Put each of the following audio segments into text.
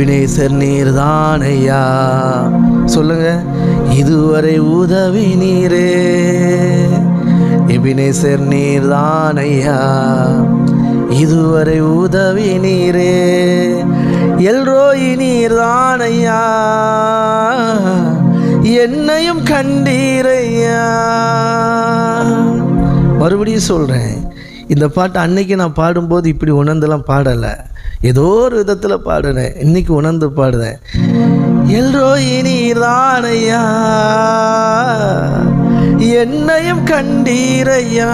Ebenezer நீர்தான் ஐயா சொல்லுங்க இதுவரை உதவி நீரே. எபினேசர் நீர்தான் ஐயா இதுவரை உதவி நீரே. எல்ரோயி நீர்தான் ஐயா என்னையும் கண்டீரையா? மறுபடியும் சொல்கிறேன் இந்த பாட்டு அன்னைக்கு நான் பாடும்போது இப்படி உணர்ந்தெல்லாம் பாடலை. ஏதோ ஒரு விதத்தில் பாடினேன் இன்னைக்கு உணர்ந்து பாடுறேன். எல்ரோயி நீர்தானையா என்னையும் கண்டீரையா?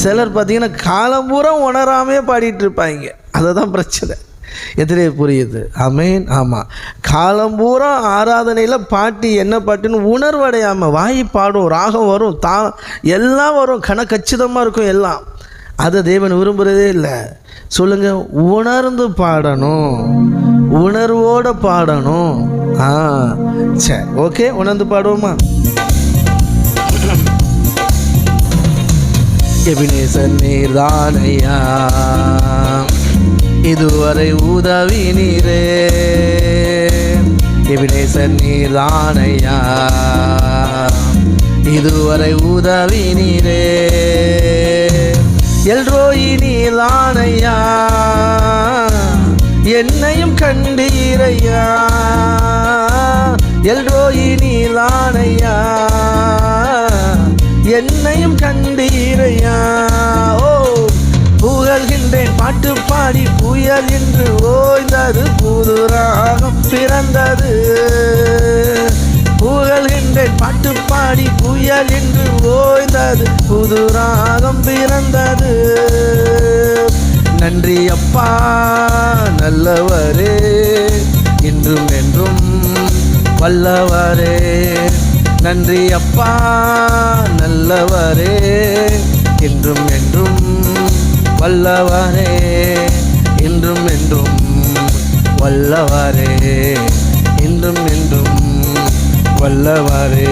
சிலர் பார்த்தீங்கன்னா காலம் பூரா உணராமே பாடிட்டு இருப்பாங்க அதை பிரச்சனை. எதிரே புரியுது. அமேன் ஆமாம் காலம் பூரா ஆராதனையில் பாட்டு என்ன பாட்டுன்னு உணர்வடையாமல் வாய் பாடும் ராகம் வரும் தா எல்லாம் வரும். கணக்கச்சிதமாக இருக்கும் எல்லாம். அதை தேவன் விரும்புகிறதே இல்லை. சொல்லுங்க உணர்ந்து பாடணும். உணர்வோட பாடணும். ஆ சரி ஓகே உணர்ந்து பாடுவோமா? எபினேசன் நீர்தானையா? இதுவரை உதவி நீரே. எபினேசன் நீர்தானையா? இதுவரை உதவி நீரே. எல்ரோயி நீலா கண்டீரையா எல்ரோயி நீர்தானையா என்னையும் கண்டீரையா. ஓ புகழ்கின்றேன் பாட்டு பாடி புயல் என்று ஓய்ந்தது புது ராகம் பிறந்தது. புகழ்கின்றேன் பாட்டு பாடி புயல் என்று ஓய்ந்தது புது ராகம் பிறந்தது. நல்லவரே இன்றும் என்றும் வல்லவரே. நன்றி அப்பா நல்லவரே இன்றும் என்றும் வல்லவரே. இன்றும் என்றும் வல்லவரே இன்றும் என்றும் வல்லவரே.